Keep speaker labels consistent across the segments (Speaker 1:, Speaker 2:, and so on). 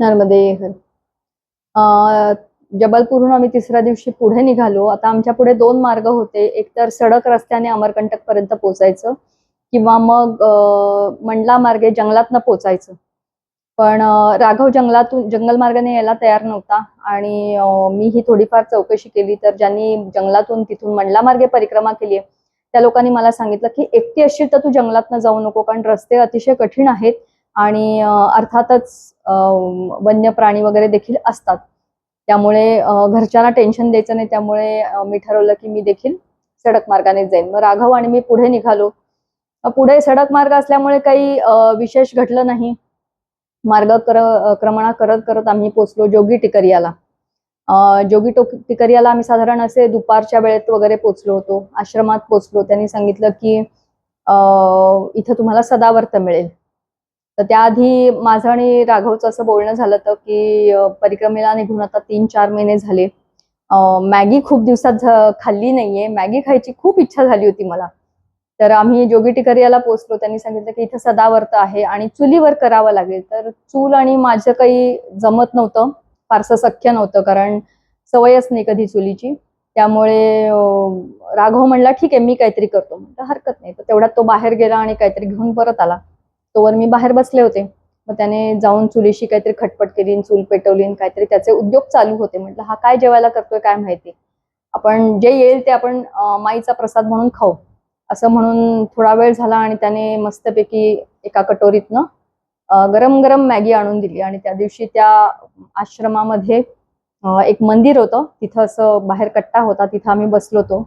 Speaker 1: नर्मदे हर जबलपूरहून आम्ही तिसऱ्या दिवशी पुढे निघालो. आता आमच्या पुढे दोन मार्ग होते. एक तर सडक रस्त्याने अमरकंटक पर्यंत पोचायचं किंवा मग मंडला मार्गे जंगलातनं पोचायचं पण राघव जंगलातून जंगल मार्गाने यायला तयार नव्हता आणि मी ही थोडीफार चौकशी केली. तर ज्यांनी जंगलातून तिथून मंडला मार्गे परिक्रमा केली आहे त्या लोकांनी मला सांगितलं की एकटी असशील तर तू जंगलातनं जाऊ नको. कारण रस्ते अतिशय कठीण आहेत. आणि अर्थातच वन्य प्राणी वगैरे देखील असतात. त्यामुळे घरच्यांना टेन्शन द्यायचं नाही. त्यामुळे मी ठरवलं की मी देखील सडक मार्गाने जाईन. मग राघव आणि मी पुढे निघालो. पुढे सडक मार्ग असल्यामुळे काही विशेष घडलं नाही. मार्ग कर क्रमणा करत करत आम्ही पोचलो जोगी टिकरियाला. जोगी टोक टिकरियाला आम्ही साधारण असे दुपारच्या वेळेत वगैरे पोचलो होतो. आश्रमात पोचलो. त्यांनी सांगितलं की इथं तुम्हाला सदावर्त मिळेल. तर त्याआधी माझं आणि राघवचं असं बोलणं झालं होतं की परिक्रमेला निघून आता तीन चार महिने झाले. मॅगी खूप दिवसात खाल्ली नाहीये. मॅगी खायची खूप इच्छा झाली होती मला. तर आम्ही जोगी टिकरियाला पोचलो त्यांनी सांगितलं की इथं सदावर्त आहे आणि चुलीवर करावं लागेल. तर चूल आणि माझं काही जमत नव्हतं. फारसं सख्य नव्हतं कारण सवयच नाही कधी चुलीची. त्यामुळे राघव म्हणला ठीक आहे मी काहीतरी करतो. म्हटलं हरकत नाही. तर तेवढ्यात तो बाहेर गेला आणि काहीतरी घेऊन परत आला. तोवर मी बाहेर बसले होते. मग त्याने जाऊन चुलीशी काहीतरी खटपट केली चूल पेटवली काहीतरी त्याचे उद्योग चालू होते. म्हटलं हा काय जेवायला करतोय काय माहिती? आपण जे येईल ते आपण माईचा प्रसाद म्हणून खाऊ. असं म्हणून थोडा वेळ झाला आणि त्याने मस्तपैकी एका कटोरीतनं गरम गरम मॅगी आणून दिली. आणि त्या दिवशी त्या आश्रमामध्ये एक मंदिर होतं. तिथं असं बाहेर कट्टा होता. तिथं आम्ही बसलो होतो.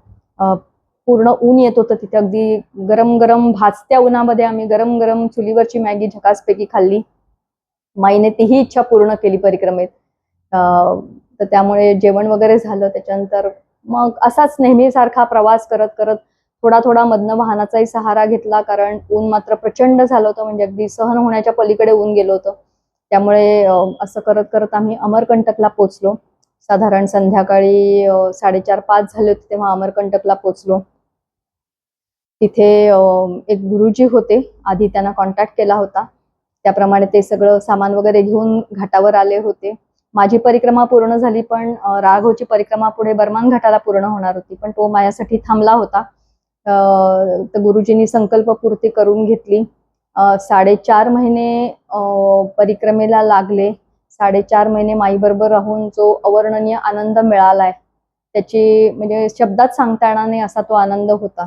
Speaker 1: पूर्ण ऊन येत होतं तिथे. अगदी गरम गरम भाजत्या उन्हामध्ये आम्ही गरम गरम चुलीवरची मॅगी झकासपैकी खाल्ली. माईने तीही इच्छा पूर्ण केली परिक्रमेत. अं, तर त्यामुळे जेवण वगैरे झालं. त्याच्यानंतर मग असाच नेहमीसारखा प्रवास करत करत थोडा थोडा मधनं वाहनाचाही सहारा घेतला. कारण ऊन मात्र प्रचंड झालं होतं. म्हणजे अगदी सहन होण्याच्या पलीकडे ऊन गेलो होतं. त्यामुळे असं करत करत आम्ही अमरकंटकला पोचलो साधारण संध्याकाळी साडेचार पाच झाले होते तेव्हा अमरकंटकला पोचलो तिथे एक गुरुजी होते. आधी त्यांना कॉन्टॅक्ट केला होता. त्याप्रमाणे ते सगळं सामान वगैरे घेऊन घाटावर आले होते. माझी परिक्रमा पूर्ण झाली पण राघवची परिक्रमा पुढे बर्मान घाटाला पूर्ण होणार होती. पण तो माझ्यासाठी थांबला होता. तर गुरुजींनी संकल्पपूर्ती करून घेतली. साडेचार महिने परिक्रमेला लागले. साडेचार महिने माईबरोबर राहून जो अवर्णनीय आनंद मिळालाय त्याची म्हणजे शब्दात सांगता येणार नाही असा तो आनंद होता.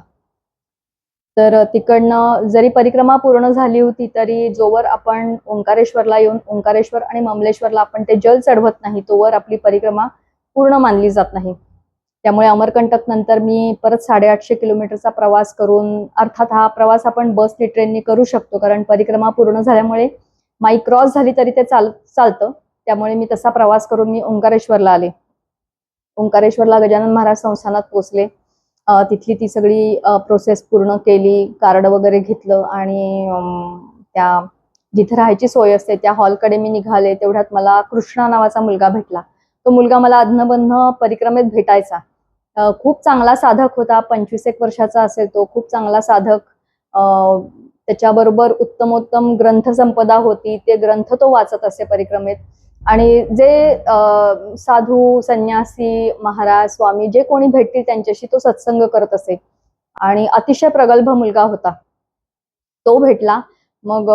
Speaker 1: तर तिकडनं जरी परिक्रमा पूर्ण झाली होती तरी जोवर आपण ओंकारेश्वरला येऊन ओंकारेश्वर आणि ममलेश्वरला आपण ते जल चढवत नाही तोवर आपली परिक्रमा पूर्ण मानली जात नाही. त्यामुळे अमरकंटक नंतर मी परत साडेआठशे किलोमीटरचा प्रवास करून अर्थात हा प्रवास आपण बसनी ट्रेननी करू शकतो कारण परिक्रमा पूर्ण झाल्यामुळे माई क्रॉस झाली तरी ते चाल चालतं. त्यामुळे मी तसा प्रवास करून मी ओंकारेश्वरला आले. ओंकारेश्वरला गजानन महाराज संस्थानात पोचले तिथली ती सगळी प्रोसेस पूर्ण केली कार्ड वगैरे घेतलं आणि त्या जिथे राहायची सोय असते त्या हॉलकडे मी निघाले तेवढ्यात मला कृष्णा नावाचा मुलगा भेटला. तो मुलगा मला अधनबधन परिक्रमेत भेटायचा. खूप चांगला साधक होता पंचवीस एक वर्षाचा असेल तो खूप चांगला साधक. त्याच्याबरोबर उत्तमोत्तम ग्रंथसंपदा होती ते ग्रंथ तो वाचत असे परिक्रमेत. आणि जे साधू संन्यासी महाराज स्वामी जे कोणी भेटतील त्यांच्याशी तो सत्संग करत असे. आणि अतिशय प्रगल्भ मुलगा होता. तो भेटला. मग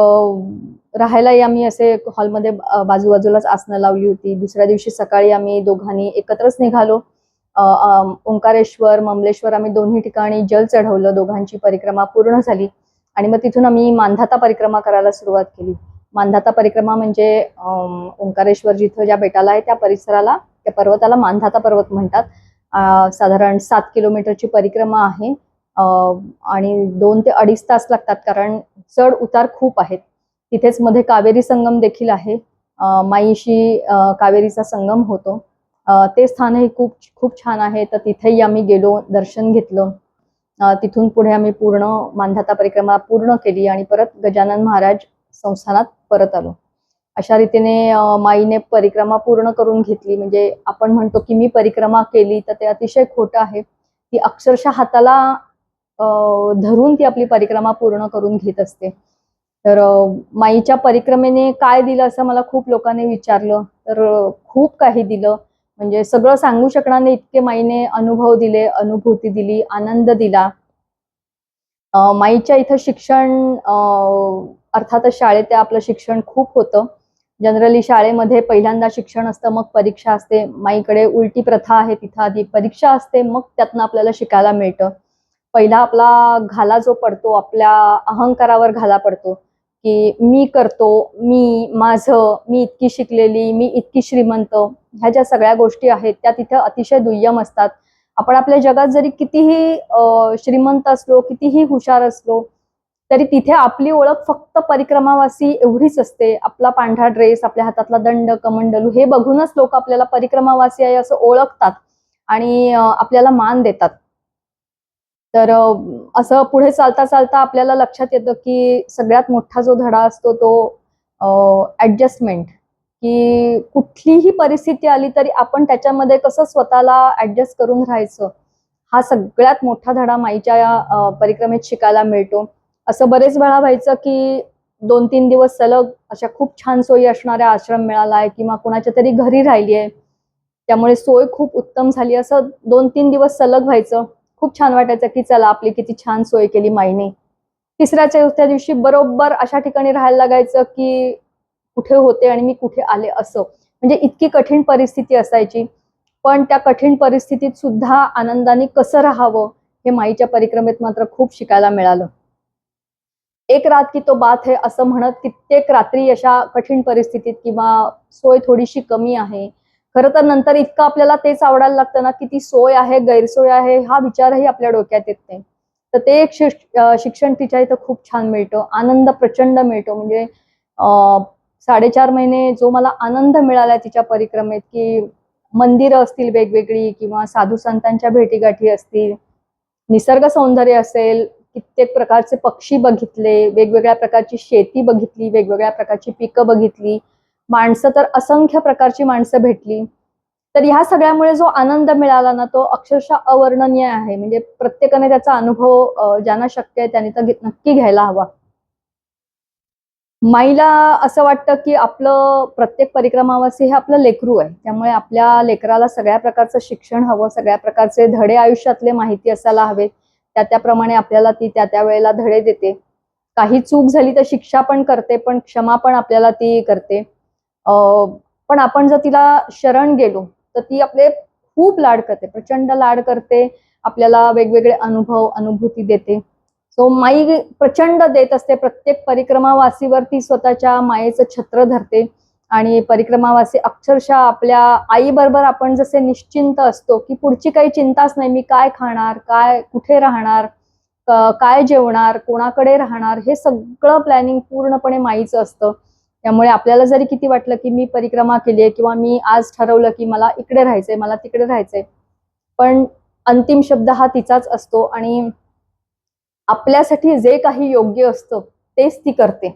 Speaker 1: राहायलाही आम्ही असे हॉलमध्ये बाजूबाजूलाच आसनं लावली होती. दुसऱ्या दिवशी सकाळी आम्ही दोघांनी एकत्रच निघालो. ओंकारेश्वर ममलेश्वर आम्ही दोन्ही ठिकाणी जल चढवलं. दोघांची परिक्रमा पूर्ण झाली. आणि मग तिथून आम्ही मांधाता परिक्रमा करायला सुरुवात केली. मांधाता परिक्रमा म्हणजे ओंकारेश्वर जिथं ज्या बेटाला आहे त्या परिसराला त्या पर्वताला मांधाता पर्वत म्हणतात. साधारण सात किलोमीटरची परिक्रमा आहे. आणि दोन ते अडीच तास लागतात कारण चढ उतार खूप आहेत. तिथेच मध्ये कावेरी संगम देखील आहे. माईशी कावेरीचा संगम होतो. ते स्थानही खूप खूप छान आहे. तर तिथेही आम्ही गेलो दर्शन घेतलं. तिथून पुढे आम्ही पूर्ण मांधाता परिक्रमा पूर्ण केली आणि परत गजानन महाराज संस्थानात परत आलो. अशा रीतीने माईने परिक्रमा पूर्ण करून घेतली. म्हणजे आपण म्हणतो की मी परिक्रमा केली तर ते अतिशय खोटं आहे. ती अक्षरशः हाताला धरून ती आपली परिक्रमा पूर्ण करून घेत असते. तर माईच्या परिक्रमेने काय दिलं असं मला खूप लोकांनी विचारलं. तर खूप काही दिलं. म्हणजे सगळं सांगू शकणार नाही इतके माईने अनुभव दिले अनुभूती दिली आनंद दिला. माईच्या इथं शिक्षण अर्थातच शाळेत आपलं शिक्षण खूप होतं. जनरली शाळेमध्ये पहिल्यांदा शिक्षण असतं मग परीक्षा असते. माईकडे उलटी प्रथा आहे तिथं आधी परीक्षा असते मग त्यातनं आपल्याला शिकायला मिळतं. पहिला आपला घाला जो पडतो आपल्या अहंकारावर घाला पडतो की मी करतो मी माझं मी इतकी शिकलेली मी इतकी श्रीमंत ह्या ज्या सगळ्या गोष्टी आहेत त्या तिथं अतिशय दुय्यम असतात. आपण आपल्या जगात जरी कितीही श्रीमंत असलो कितीही हुशार असलो तरी तिथे आपली ओळख फक्त परिक्रमावासी एवढीच असते. आपला पांढरा ड्रेस आपल्या हातातला दंड कमंडलू हे बघूनच लोक आपल्याला परिक्रमावासी आहे असं ओळखतात आणि आपल्याला मान देतात. तर असं पुढे चालता चालता आपल्याला लक्षात येतं की सगळ्यात मोठा जो धडा असतो तो ऍडजस्टमेंट की कुठलीही परिस्थिती आली तरी आपण त्याच्यामध्ये कसं स्वतःला ऍडजस्ट करून राहायचं? हा सगळ्यात मोठा धडा माईच्या या परिक्रमेत शिकायला मिळतो. असं बरेच वेळा व्हायचं की दोन तीन दिवस सलग अशा खूप छान सोयी असणाऱ्या आश्रम मिळालाय किंवा कुणाच्या तरी घरी राहिली आहे त्यामुळे सोय खूप उत्तम झाली. असं दोन तीन दिवस सलग व्हायचं. खूप छान वाटायचं की चला आपली किती छान सोय केली माईने. तिसऱ्या चौथ्या दिवशी बरोबर अशा ठिकाणी राहायला लागायचं की कुठे होते आणि मी कुठे आले असं. म्हणजे इतकी कठीण परिस्थिती असायची. पण त्या कठीण परिस्थितीत सुद्धा आनंदाने कसं राहावं हे माईच्या परिक्रमेत मात्र खूप शिकायला मिळालं. एक रात की तो बात है असं म्हणत कित्येक रात्री अशा कठीण परिस्थितीत किंवा सोय थोडीशी कमी आहे. खरं तर नंतर इतकं आपल्याला तेच आवडायला लागतं ना की ती सोय आहे गैरसोय आहे हा विचारही आपल्या डोक्यात येत. नाही तर ते एक शिक्षण तिच्या इथं खूप छान मिळतं. आनंद प्रचंड मिळतो. म्हणजे साडेचार महिने जो मला आनंद मिळाला तिच्या परिक्रमेत की मंदिरं असतील वेगवेगळी किंवा साधू संतांच्या भेटीगाठी असतील निसर्ग सौंदर्य असेल कित्येक प्रकारचे पक्षी बघितले वेगवेगळ्या प्रकारची शेती बघितली वेगवेगळ्या प्रकारची पिकं बघितली माणसं तर असंख्य प्रकारची माणसं भेटली. तर ह्या सगळ्यामुळे जो आनंद मिळाला ना तो अक्षरशः अवर्णनीय आहे. म्हणजे प्रत्येकाने त्याचा अनुभव ज्यांना शक्य आहे त्यांनी तर नक्की घ्यायला हवा. माईला असं वाटतं की आपलं प्रत्येक परिक्रमावासी हे आपलं लेकरू आहे. त्यामुळे आपल्या लेकराला सगळ्या प्रकारचं शिक्षण हवं सगळ्या प्रकारचे धडे आयुष्यातले माहिती असायला हवेत त्या त्याप्रमाणे आपल्याला ती त्या त्या वेळेला धडे देते. काही चूक झाली तर शिक्षा पण करते पण क्षमा पण आपल्याला ती करते. पण आपण जर तिला शरण गेलो तर ती आपले खूप लाड करते प्रचंड लाड करते. आपल्याला वेगवेगळे अनुभव अनुभूती देते. सो माई प्रचंड देत असते. प्रत्येक परिक्रमावासीवर ती स्वतःच्या मायेचं छत्र धरते. आणि परिक्रमावासी अक्षरशः आपल्या आईबरोबर आपण जसे निश्चिंत असतो की पुढची काही चिंताच नाही. मी काय खाणार? काय कुठे राहणार? काय जेवणार? कोणाकडे राहणार? हे सगळं प्लॅनिंग पूर्णपणे माईचं असतं. त्यामुळे आपल्याला जरी किती वाटलं की मी परिक्रमा केली आहे किंवा मी आज ठरवलं की मला इकडे राहायचंय मला तिकडे राहायचंय. पण अंतिम शब्द हा तिचाच असतो आणि आपल्यासाठी जे काही योग्य असतं तेच ती करते.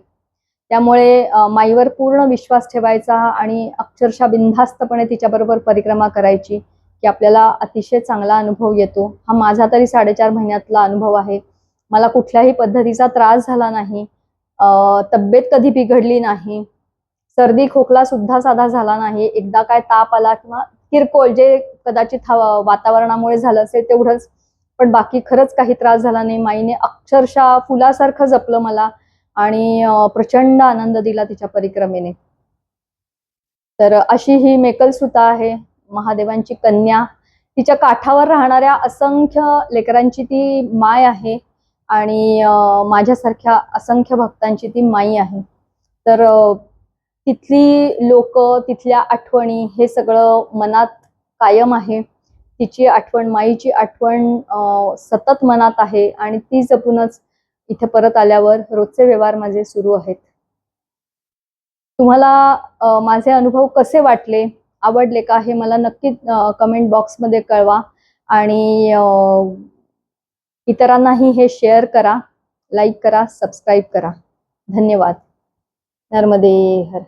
Speaker 1: त्यामुळे माईवर पूर्ण विश्वास ठेवायचा आणि अक्षरशः बिनधास्तपणे तिच्याबरोबर परिक्रमा करायची की आपल्याला अतिशय चांगला अनुभव येतो. हा माझा तरी साडेचार महिन्यातला अनुभव आहे. मला कुठल्याही पद्धतीचा त्रास झाला नाही. तब्येत कधी बिघडली नाही. सर्दी खोकला सुद्धा साधा झाला नाही. एकदा काय ताप आला किंवा किरकोळ जे कदाचित वातावरणामुळे झालं असेल तेवढंच पण बाकी खरंच काही त्रास झाला नाही. माईने अक्षरशः फुलासारखं जपलं मला आणि प्रचंड आनंद दिला तिच्या परिक्रमेने. तर अशी ही मेकल सुता आहे महादेवांची कन्या. तिच्या काठावर राहणाऱ्या असंख्य लेकरांची ती माय आहे आणि माझ्यासारख्या असंख्य भक्तांची ती माई आहे. तर तिथली लोक तिथल्या आठवणी हे सगळं मनात कायम आहे. तिची आठवण माईची आठवण सतत मनात आहे आणि ती जपूनच इथे परत आल्यावर रोजचे व्यवहार माझे सुरू आहेत. तुम्हाला माझे अनुभव कसे वाटले? आवडले का? हे मला नक्की कमेंट बॉक्समध्ये कळवा आणि इतरांनाही हे शेअर करा लाईक करा सबस्क्राईब करा. धन्यवाद. नर्मदे हर